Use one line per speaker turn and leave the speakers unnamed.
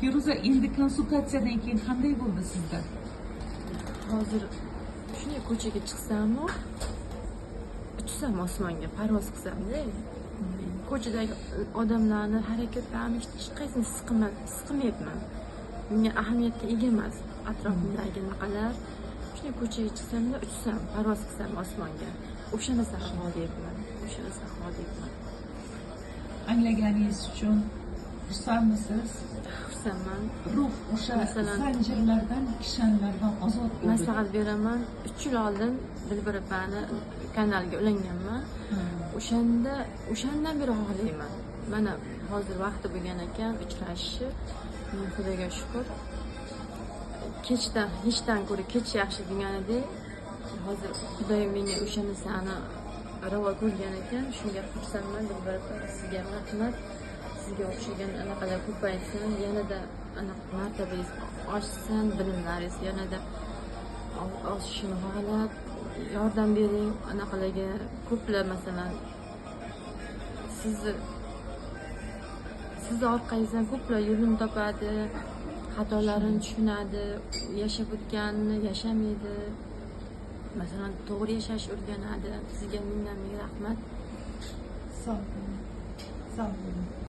feruza endi konsultatsiyadan keyin qanday bo'ldi sizda
hozir shunday ko'chaga chiqsamu uchsam osmonga parvoz qilsamda ko'chadagi odamlarni harakatlarini hech qaysini siqmayapman menga ahamiyatga ega emas atrofimdagi anaqalar shunday ko'chaga chiqsamda uchsam parvoz qilsam osmonga o'sha narsani xohlayapman o'sha narsani xohlayapman
anglaganingiz uchun xursandmisiz
xursandman
ruh o'sha zanjirlardan kishanlardan ozod bo'ldi
maslahat beraman uch yil oldin dilbar opani kanaliga ulanganman o'shanda o'shandan beri xohlayman mana hozir vaqti bo'lgan ekan uchrashishni Men xudoga shukur kechdan hechdan ko'ra kech yaxshi deganidek hozir xudoyim menga o'sha narsani ravo ko'rgan ekan shunga xursandman dilbar opa sizga rahmat sizga o'xshagan anaqalar ko'paysin yanada anaqa martabangiz oshsin bilimlaringiz yanada oshishini xohlab yordam bering anaqalarga. Ko'plab masalan sizni sizni orqangizdan ko'plar yo'lini topadi xatolarini tushunadi yashab o'tganini yashamaydi. Masalan to'g'ri yashash o'rganadi sizga mingdan ming rahmat.
Sog' bo'ling sog' bo'ling.